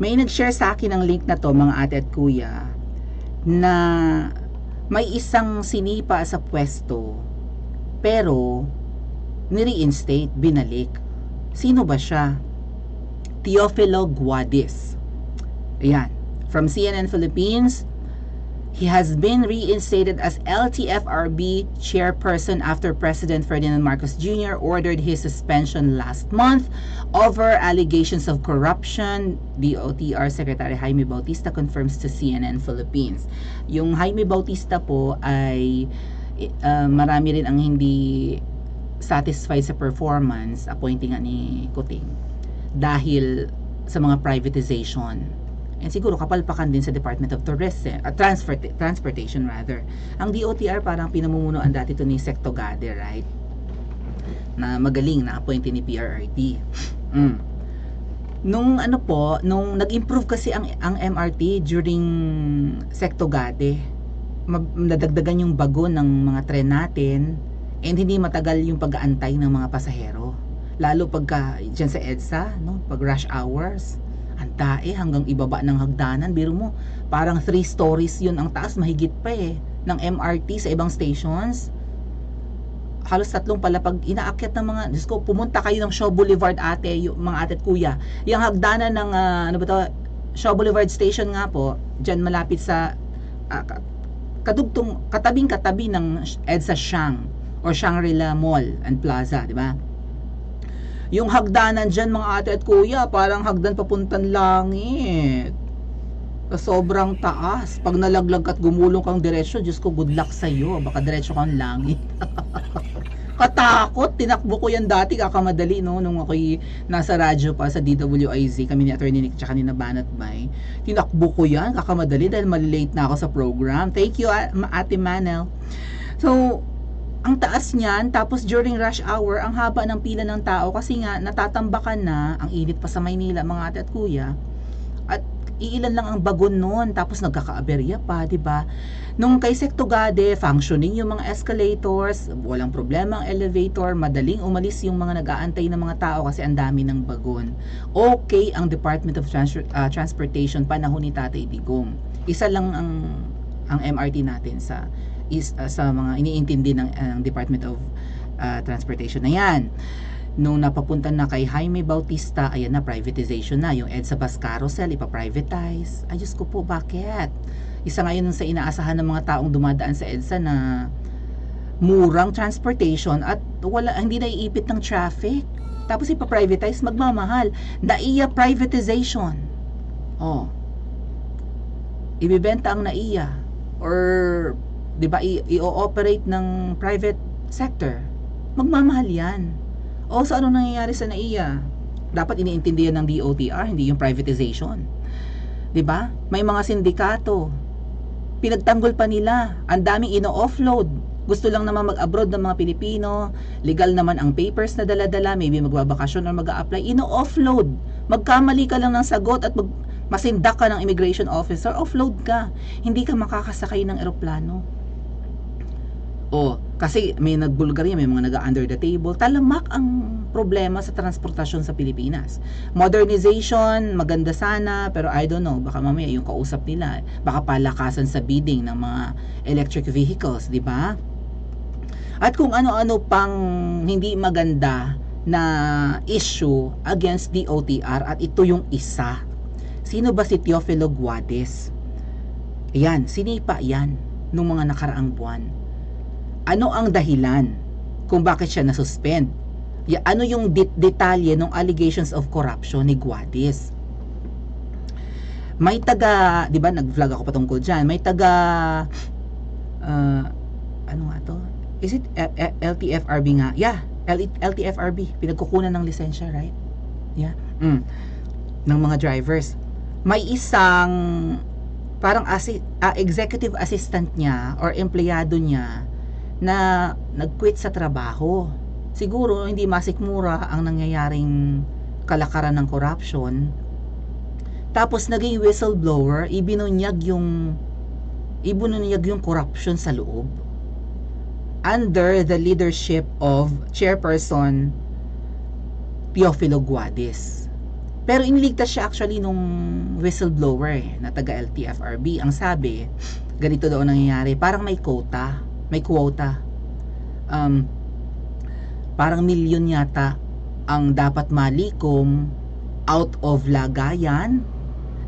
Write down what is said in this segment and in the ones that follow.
May nag-share sa akin ng link na to mga ate at kuya na may isang sinipa sa pwesto pero ni-reinstate, binalik. Sino ba siya? Teofilo Guadis. Ayan. From CNN Philippines, He has been reinstated as LTFRB chairperson after President Ferdinand Marcos Jr. ordered his suspension last month over allegations of corruption. DOTR Secretary Jaime Bautista confirms to CNN Philippines. Yung Jaime Bautista po ay uh, marami rin ang hindi satisfied sa performance appointing ni Kuting dahil sa mga privatization And siguro kapalpakan din sa Department of Tourism, uh, Transport, Transportation rather. Ang DOTR parang pinamumunuan dati to ni Secto Gade, right? Na magaling na appointee ni PRRD. Mm. Nung ano po, nung nag-improve kasi ang ang MRT during Secto Gade, nadagdagan yung bago ng mga tren natin and hindi matagal yung pag-aantay ng mga pasahero. Lalo pagka dyan sa EDSA, no? pag rush hours ang tae hanggang ibaba ng hagdanan. Biro mo, parang three stories yun ang taas, mahigit pa eh, ng MRT sa ibang stations. Halos tatlong pala pag inaakyat ng mga, Diyos ko, pumunta kayo ng Shaw Boulevard ate, yung, mga ate at kuya. Yung hagdanan ng, uh, ano ba to, Shaw Boulevard Station nga po, dyan malapit sa, uh, kadugtong, katabing katabi ng EDSA Shang or Shangri-La Mall and Plaza, di ba? Yung hagdanan dyan mga ate at kuya, parang hagdan papuntang langit. Sobrang taas. Pag nalaglag at gumulong kang diretsyo, Diyos ko, good luck sa'yo. Baka diretsyo kang langit. Katakot. Tinakbo ko yan dati, kakamadali, no? Nung ako'y nasa radyo pa sa DWIZ, kami ni Attorney Nick, tsaka ni Nabanat Bay. Tinakbo ko yan, kakamadali, dahil malilate na ako sa program. Thank you, Ate Manel. So, ang taas niyan, tapos during rush hour, ang haba ng pila ng tao kasi nga natatambakan na, ang init pa sa Maynila mga ate at kuya, at iilan lang ang bagon noon, tapos nagkakaaberya pa, di ba? Nung kay Sektogade, functioning yung mga escalators, walang problema ang elevator, madaling umalis yung mga nag-aantay ng mga tao kasi ang dami ng bagon. Okay ang Department of Trans- uh, Transportation panahon ni Tatay Digong. Isa lang ang ang MRT natin sa is uh, sa mga iniintindi ng uh, Department of uh, Transportation. Na yan nung napapunta na kay Jaime Bautista ayan na privatization na. Yung EDSA bus carousel ipa-privatize. Ay Diyos ko po bakit? Isa ngayon sa inaasahan ng mga taong dumadaan sa EDSA na murang transportation at wala hindi naiipit ng traffic. Tapos ipa-privatize magmamahal. NAIA privatization. Oh. Ibibenta ang NAIA or 'di ba, i-ooperate ng private sector, magmamahal 'yan. O sa ano nangyayari sa NAIA? Dapat iniintindihan ng DOTR, hindi yung privatization. 'Di ba? May mga sindikato. Pinagtanggol pa nila. Ang daming ino-offload. Gusto lang naman mag-abroad ng mga Pilipino. Legal naman ang papers na dala-dala. Maybe magbabakasyon or mag-a-apply. Ino-offload. Magkamali ka lang ng sagot at mag masindak ka ng immigration officer, offload ka. Hindi ka makakasakay ng eroplano. O, kasi may nagbulgarya, may mga nag-under the table. Talamak ang problema sa transportasyon sa Pilipinas. Modernization, maganda sana, pero I don't know, baka mamaya yung kausap nila, baka palakasan sa bidding ng mga electric vehicles, di ba? At kung ano-ano pang hindi maganda na issue against DOTR at ito yung isa. Sino ba si Teofilo Guades? Yan, sinipa yan nung mga nakaraang buwan ano ang dahilan kung bakit siya nasuspend? Ya, ano yung det- detalye ng allegations of corruption ni Guadis? May taga, 'di ba, nag-vlog ako patungkol diyan. May taga uh, ano nga to? Is it LTFRB nga? Yeah, LTFRB. Pinagkukunan ng lisensya, right? Yeah. Mm. Ng mga drivers. May isang parang assi- uh, executive assistant niya or empleyado niya na nag-quit sa trabaho. Siguro hindi masikmura ang nangyayaring kalakaran ng corruption. Tapos naging whistleblower, ibinunyag yung ibinunyag yung corruption sa loob. Under the leadership of Chairperson Teofilo Guadis. Pero iniligtas siya actually nung whistleblower eh, na taga LTFRB. Ang sabi, ganito daw ang nangyayari. Parang may quota. May quota. Um, parang milyon yata ang dapat malikom out of lagayan.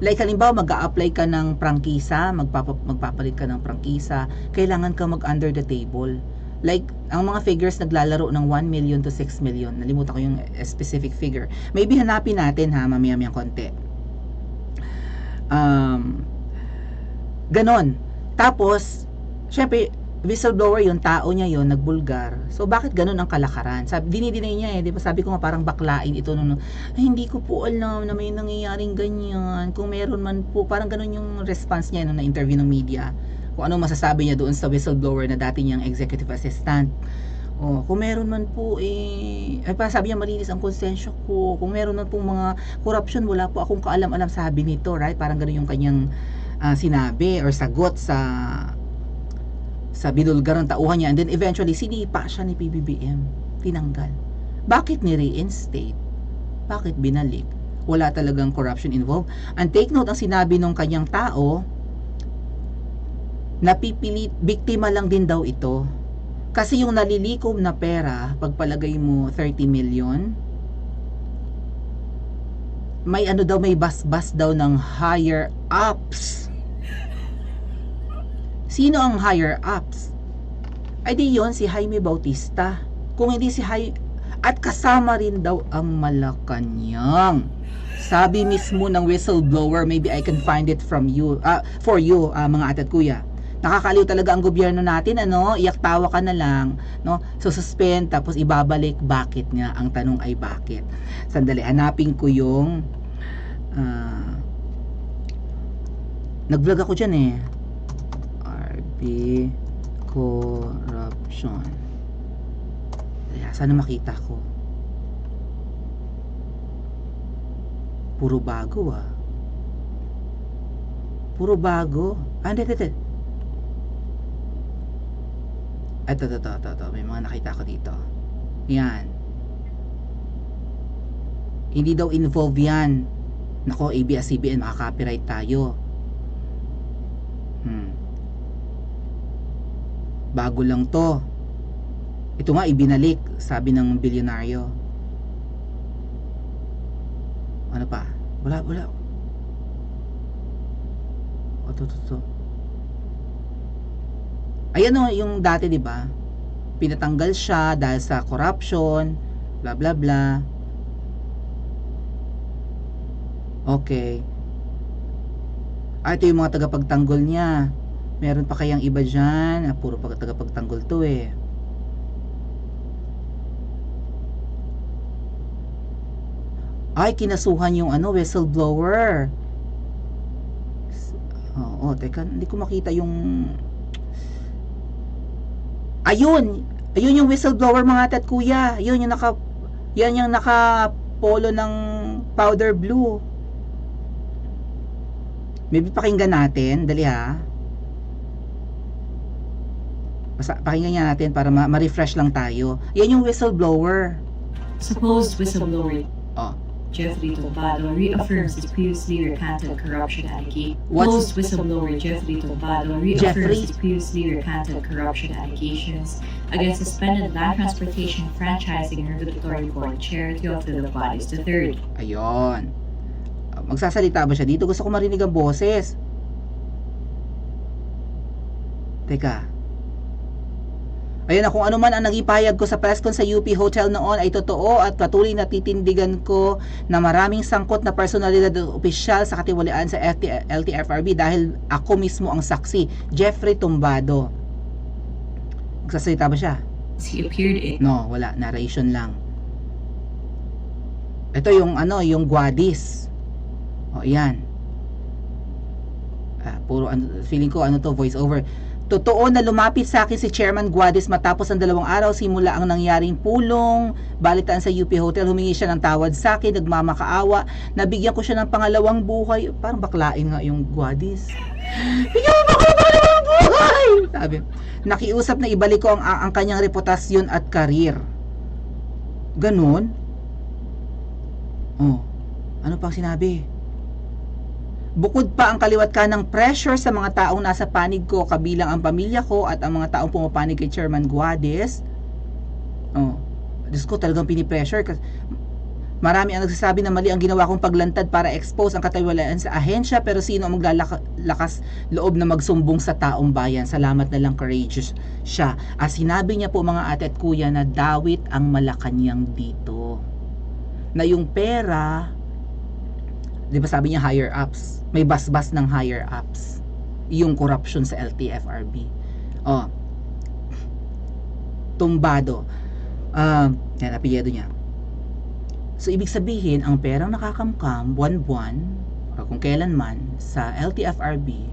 Like halimbawa mag apply ka ng prangkisa, magpapa, magpapalit ka ng prangkisa, kailangan ka mag under the table. Like, ang mga figures naglalaro ng 1 million to 6 million. Nalimutan ko yung specific figure. Maybe hanapin natin ha, mamaya-mayang konti. Um, ganon. Tapos, syempre, whistleblower yung tao niya yon nagbulgar. So, bakit ganon ang kalakaran? Sabi, dinidinay niya eh, di ba? Sabi ko nga parang baklain ito nung, ay, hindi ko po alam na may nangyayaring ganyan. Kung meron man po, parang ganon yung response niya nung na-interview ng media. Kung ano masasabi niya doon sa whistleblower na dati niyang executive assistant. Oh, kung meron man po eh ay pa sabi niya malinis ang konsensya ko. Kung meron man pong mga corruption, wala po akong kaalam-alam sabi nito, right? Parang ganoon yung kanyang ah, sinabi or sagot sa sa binulgar ng tauhan niya. And then eventually sinipa siya ni PBBM tinanggal. Bakit ni-reinstate bakit binalik? Wala talagang corruption involved. And take note ang sinabi nung kanyang tao napipilit biktima lang din daw ito. Kasi yung nalilikom na pera pagpalagay mo 30 million may ano daw may bas-bas daw ng higher ups Sino ang higher ups? Ay di yon si Jaime Bautista. Kung hindi si Jaime, at kasama rin daw ang Malacanang. Sabi mismo ng whistleblower, maybe I can find it from you, ah, for you, ah, mga atat kuya. Nakakaliw talaga ang gobyerno natin, ano? Iyak tawa ka na lang, no? So suspend tapos ibabalik bakit nga? Ang tanong ay bakit? Sandali, hanapin ko yung ah, nag-vlog ako diyan eh. RB corruption. Kaya sana makita ko. Puro bago ah. Puro bago. Ah, hindi, hindi. Ito, ito, ito, ito. May mga nakita ko dito. Yan. Hindi daw involve yan. Nako, ABS-CBN, makaka-copyright tayo. Hmm. Bago lang to. Ito nga, ibinalik, sabi ng bilyonaryo. Ano pa? Wala, wala. O, to, to, to. Ayan o, yung dati, di ba? Pinatanggal siya dahil sa corruption, bla bla bla. Okay. Ah, ito yung mga tagapagtanggol niya. Meron pa kayang iba dyan? Ah, puro pag tagapagtanggol to eh. Ay, kinasuhan yung ano, whistleblower. Oo, oh, teka, hindi ko makita yung... Ayun! Ayun yung whistleblower mga tat kuya. Yun yung naka... Yan yung naka polo ng powder blue. Maybe pakinggan natin. Dali ha. Basta pakinggan nga natin para ma- ma-refresh lang tayo. Yan yung whistleblower. Supposed whistleblower Oh. Jeffrey Tobado reaffirms his previously recanted corruption allegation. What's- Supposed whistleblower Jeffrey Tobado Jeffrey? reaffirms his previously recanted corruption allegations against suspended land transportation franchising regulatory board chair Teofilo Valis III. Ayon. Ah, Magsasalita ba siya dito? Gusto ko marinig ang boses. Teka. Ayun na, kung ano man ang naging pahayag ko sa press con sa UP Hotel noon ay totoo at patuloy na titindigan ko na maraming sangkot na personalidad opisyal sa katiwalaan sa FT, LTFRB dahil ako mismo ang saksi, Jeffrey Tumbado. Magsasalita ba siya? He appeared in No, wala. Narration lang. Ito yung ano, yung Guadis. O, yan. Ah, puro, ano, feeling ko, ano to, voice over. Totoo na lumapit sa akin si Chairman Guadis matapos ang dalawang araw simula ang nangyaring pulong. Balitaan sa UP Hotel, humingi siya ng tawad sa akin, nagmamakaawa. Nabigyan ko siya ng pangalawang buhay. Parang baklain nga yung Guadis. Bigyan mo ako ng pangalawang buhay! Sabi. Nakiusap na ibalik ko ang, ang kanyang reputasyon at karir. Ganon? Oh. Ano pang sinabi? Bukod pa ang kaliwat ka ng pressure sa mga taong nasa panig ko, kabilang ang pamilya ko at ang mga taong pumapanig kay Chairman Guades. Oh, Diyos ko talagang pinipressure. Marami ang nagsasabi na mali ang ginawa kong paglantad para expose ang katiwalaan sa ahensya pero sino ang maglalakas loob na magsumbong sa taong bayan. Salamat na lang courageous siya. As sinabi niya po mga ate at kuya na dawit ang Malacanang dito. Na yung pera, di ba sabi niya higher ups, may basbas ng higher ups. Yung corruption sa LTFRB. Oh, tumbado. Ah, yan, apelyido niya. So, ibig sabihin, ang perang nakakamkam, buwan-buwan, o kung kailanman, sa LTFRB,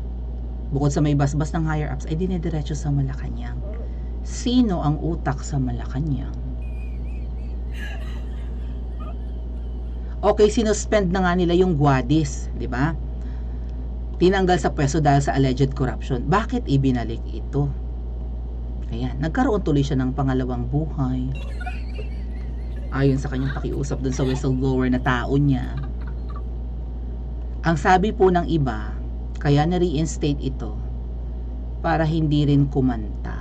bukod sa may basbas ng higher ups, ay dinidiretso sa Malacanang. Sino ang utak sa Malacanang? Okay, sinuspend na nga nila yung Guadis, di ba? Tinanggal sa pwesto dahil sa alleged corruption. Bakit ibinalik ito? Ayan, nagkaroon tuloy siya ng pangalawang buhay. Ayon sa kanyang pakiusap dun sa whistleblower na tao niya. Ang sabi po ng iba, kaya na-reinstate ito para hindi rin kumanta.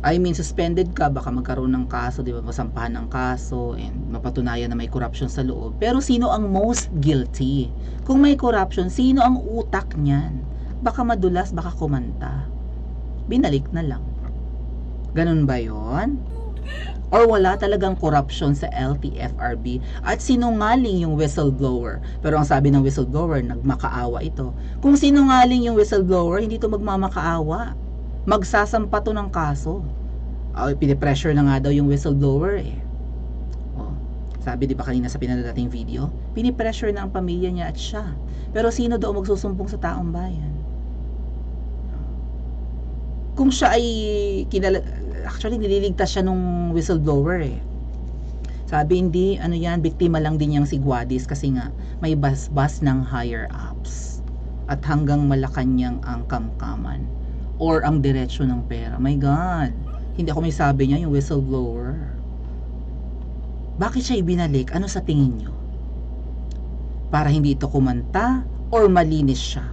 I mean, suspended ka, baka magkaroon ng kaso, di ba, masampahan ng kaso, and mapatunayan na may corruption sa loob. Pero sino ang most guilty? Kung may corruption, sino ang utak niyan? Baka madulas, baka kumanta. Binalik na lang. Ganun ba yon? Or wala talagang corruption sa LTFRB at sinungaling yung whistleblower. Pero ang sabi ng whistleblower, nagmakaawa ito. Kung sinungaling yung whistleblower, hindi to magmamakaawa. Magsasampa to ng kaso. Ay, pinipressure na nga daw yung whistleblower eh. Oh, sabi di ba kanina sa pinadadating video, pinipressure na ang pamilya niya at siya. Pero sino daw magsusumbong sa taong bayan? Kung siya ay kinala actually nililigtas siya nung whistleblower eh. Sabi hindi, ano yan, biktima lang din yang si Guadis kasi nga may basbas ng higher ups. At hanggang Malacanang ang kamkaman. Or ang diretsyo ng pera. My God! Hindi ako may sabi niya, yung whistleblower. Bakit siya ibinalik? Ano sa tingin niyo? Para hindi ito kumanta or malinis siya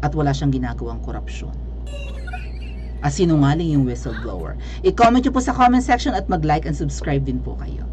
at wala siyang ginagawang korupsyon? As sinungaling yung whistleblower. I-comment nyo po sa comment section at mag-like and subscribe din po kayo.